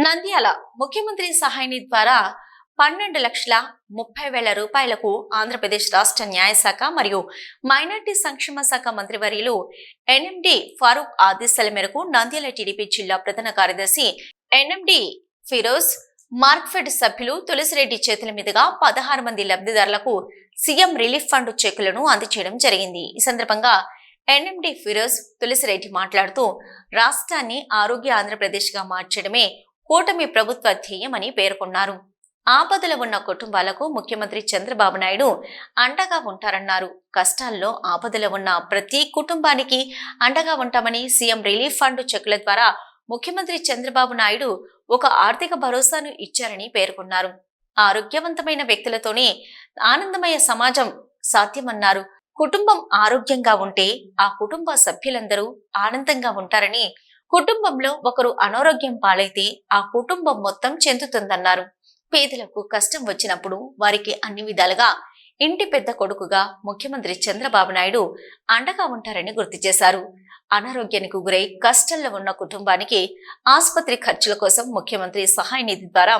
నంద్యాల ముఖ్యమంత్రి సహాయని ద్వారా పన్నెండు లక్షల ముప్పై వేల రూపాయలకు ఆంధ్రప్రదేశ్ రాష్ట్ర న్యాయశాఖ మరియు మైనార్టీ సంక్షేమ శాఖ మంత్రివర్యులు ఎన్ఎండి ఫారూక్ ఆదేశాల మేరకు నంద్యాల టీడీపీ జిల్లా ప్రధాన కార్యదర్శి ఎన్ఎండి ఫిరోజ్ మార్క్ఫెడ్ సభ్యులు తులసిరెడ్డి చేతుల మీదుగా పదహారు మంది లబ్ధిదారులకు సీఎం రిలీఫ్ ఫండ్ చెక్కులను అందజేయడం జరిగింది. ఈ సందర్భంగా ఎన్ఎండి ఫిరోజ్ తులసిరెడ్డి మాట్లాడుతూ రాష్ట్రాన్ని ఆరోగ్య ఆంధ్రప్రదేశ్గా మార్చడమే కూటమి ప్రభుత్వ ధ్యేయమని పేర్కొన్నారు. ఆపదలో ఉన్న కుటుంబాలకు ముఖ్యమంత్రి చంద్రబాబు నాయుడు అండగా ఉంటారన్నారు. కష్టాల్లో ఆపదలో ఉన్న ప్రతి కుటుంబానికి అండగా ఉంటామని సీఎం రిలీఫ్ ఫండ్ చెక్కుల ద్వారా ముఖ్యమంత్రి చంద్రబాబు నాయుడు ఒక ఆర్థిక భరోసాను ఇచ్చారని పేర్కొన్నారు. ఆరోగ్యవంతమైన వ్యక్తులతోనే ఆనందమయ సమాజం సాధ్యమన్నారు. కుటుంబం ఆరోగ్యంగా ఉంటే ఆ కుటుంబ సభ్యులందరూ ఆనందంగా ఉంటారని కుటుంబంలో ఒకరు అనారోగ్యం పాలైతే ఆ కుటుంబం మొత్తం చెందుతుందన్నారు. పేదలకు కష్టం వచ్చినప్పుడు వారికి అన్ని విధాలుగా ఇంటి పెద్ద కొడుకుగా ముఖ్యమంత్రి చంద్రబాబు నాయుడు అండగా ఉంటారని గుర్తు చేశారు. అనారోగ్యానికి గురై కష్టంలో ఉన్న కుటుంబానికి ఆసుపత్రి ఖర్చుల కోసం ముఖ్యమంత్రి సహాయ నిధి ద్వారా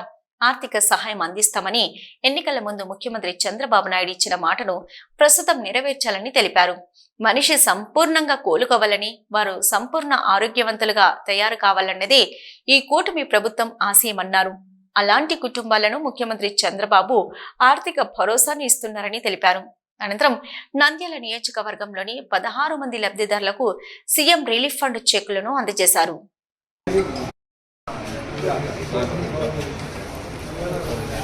ఆర్థిక సహాయం అందిస్తామని ఎన్నికల ముందు ముఖ్యమంత్రి చంద్రబాబు నాయుడు ఇచ్చిన మాటను ప్రస్తుతం నెరవేర్చాలని తెలిపారు. మనిషి సంపూర్ణంగా కోలుకోవాలని వారు సంపూర్ణ ఆరోగ్యవంతులుగా తయారు కావాలన్నదే ఈ కూటమి ప్రభుత్వం ఆశయమన్నారు. అలాంటి కుటుంబాలను ముఖ్యమంత్రి చంద్రబాబు ఆర్థిక భరోసాను ఇస్తున్నారని తెలిపారు. అనంతరం నంద్యాల నియోజకవర్గంలోని పదహారు మంది లబ్ధిదారులకు సీఎం రిలీఫ్ ఫండ్ చెక్కులను అందజేశారు.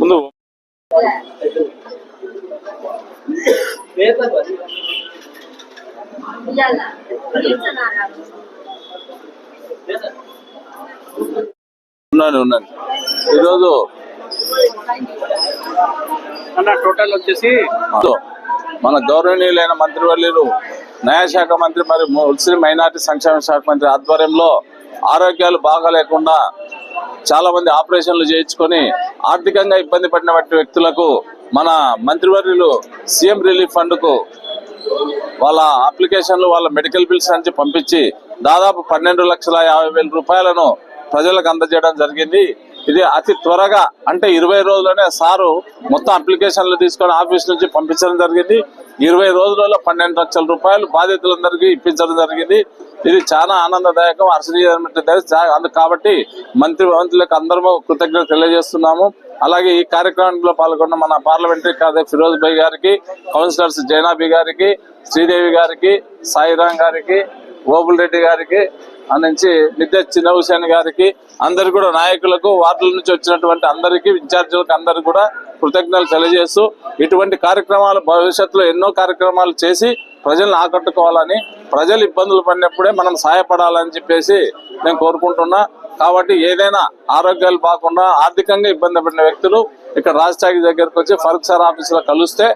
ముందు. ఉన్నాను ఉన్నాను. ఈరోజు అన్న టోటల్ వచ్చేసి మన గౌరవనీయులైన మంత్రివర్యులు న్యాయశాఖ మంత్రి మరియు ముస్లిం మైనార్టీ సంక్షేమ శాఖ మంత్రి ఆధ్వర్యంలో ఆరోగ్యాలు బాగాలేకుండా చాలా మంది ఆపరేషన్లు చేయించుకొని ఆర్థికంగా ఇబ్బంది పడినటువంటి వ్యక్తులకు మన మంత్రివర్యులు సీఎం రిలీఫ్ ఫండ్కు వాళ్ళ అప్లికేషన్లు వాళ్ళ మెడికల్ బిల్స్ నుంచి పంపించి దాదాపు పన్నెండు లక్షల యాభై వేల రూపాయలను ప్రజలకు అందజేయడం జరిగింది. ఇది అతి త్వరగా అంటే ఇరవై రోజుల్లోనే సారు మొత్తం అప్లికేషన్లు తీసుకొని ఆఫీస్ నుంచి పంపించడం జరిగింది. ఇరవై రోజులలో పన్నెండు లక్షల రూపాయలు బాధితులందరికీ ఇప్పించడం జరిగింది. ఇది చాలా ఆనందదాయకం హర్షణీయమైన అందు కాబట్టి మంత్రి మంత్రులకు అందరము కృతజ్ఞత తెలియజేస్తున్నాము. అలాగే ఈ కార్యక్రమంలో పాల్గొన్న మన పార్లమెంటరీ కార్యదర్శి ఫిరోజ్ భాయ్ గారికి కౌన్సిలర్స్ జైనాబీ గారికి శ్రీదేవి గారికి సాయిరాం గారికి గోపుల్ రెడ్డి గారికి ఆ నుంచి నిత్య చిన్న గారికి అందరు కూడా నాయకులకు వార్డుల నుంచి వచ్చినటువంటి అందరికీ ఇన్ఛార్జీలకు అందరు కూడా కృతజ్ఞతలు తెలియజేస్తూ ఇటువంటి కార్యక్రమాలు భవిష్యత్తులో ఎన్నో కార్యక్రమాలు చేసి ప్రజలను ఆకట్టుకోవాలని ప్రజలు ఇబ్బందులు పడినప్పుడే మనం సహాయపడాలని చెప్పేసి నేను కోరుకుంటున్నా. కాబట్టి ఏదైనా ఆరోగ్యాలు బాగుండా ఆర్థికంగా ఇబ్బంది పడిన వ్యక్తులు ఇక్కడ రాజధాని దగ్గరకు వచ్చి ఫరూక్ సార్ ఆఫీసులో కలిస్తే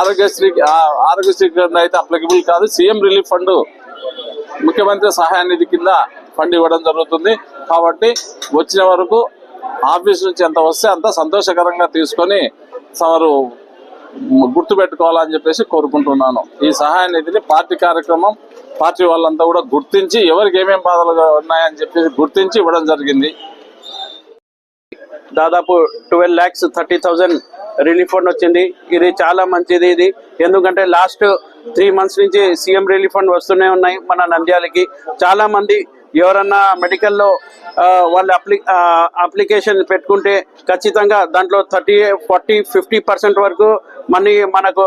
ఆరోగ్యశ్రీ ఆరోగ్యశ్రీ అయితే అప్లికబుల్ కాదు. సీఎం రిలీఫ్ ఫండ్ ముఖ్యమంత్రి సహాయ నిధి కింద ఫండ్ ఇవ్వడం జరుగుతుంది. కాబట్టి వచ్చిన వరకు ఆఫీస్ నుంచి ఎంత వస్తే అంత సంతోషకరంగా తీసుకొని వారు గుర్తు పెట్టుకోవాలని చెప్పేసి కోరుకుంటున్నాను. ఈ సహాయ నిధిని పార్టీ కార్యక్రమం పార్టీ వాళ్ళంతా కూడా గుర్తించి ఎవరికి ఏమేం బాధలు ఉన్నాయని చెప్పేసి గుర్తించి ఇవ్వడం జరిగింది. దాదాపు twelve lakhs thirty thousand relief fund వచ్చింది. ఇది చాలా మంచిది ఇది. ఎందుకంటే లాస్ట్ త్రీ మంత్స్ నుంచి సీఎం రిలీఫ్ ఫండ్ వస్తూనే ఉన్నాయి మన నంద్యాలకి. చాలా మంది ఎవరన్నా మెడికల్లో వాళ్ళు అప్లి అప్లికేషన్ పెట్టుకుంటే ఖచ్చితంగా దాంట్లో థర్టీ ఫార్టీ ఫిఫ్టీ పర్సెంట్ వరకు మనీ మనకు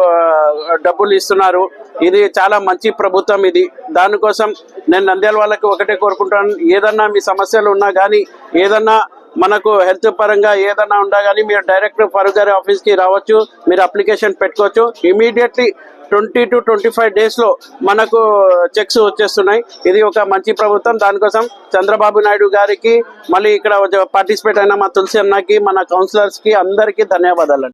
డబ్బులు ఇస్తున్నారు. ఇది చాలా మంచి ప్రభుత్వం ఇది. దానికోసం నేను నంద్యాల వాళ్ళకి ఒకటే కోరుకుంటాను. ఏదన్నా మీ సమస్యలు ఉన్నా కానీ ఏదన్నా మనకు హెల్త్ పరంగా ఏదైనా ఉండా కానీ మీరు డైరెక్ట్ ఫరూక్ గారి ఆఫీస్కి రావచ్చు మీరు అప్లికేషన్ పెట్టుకోవచ్చు. Immediately twenty two twenty five డేస్లో మనకు చెక్స్ వచ్చేస్తున్నాయి. ఇది ఒక మంచి ప్రభుత్వం. దానికోసం చంద్రబాబు నాయుడు గారికి మళ్ళీ ఇక్కడ పార్టిసిపేట్ అయిన మా తులసి అన్నకి మన కౌన్సిలర్స్కి అందరికీ ధన్యవాదాలు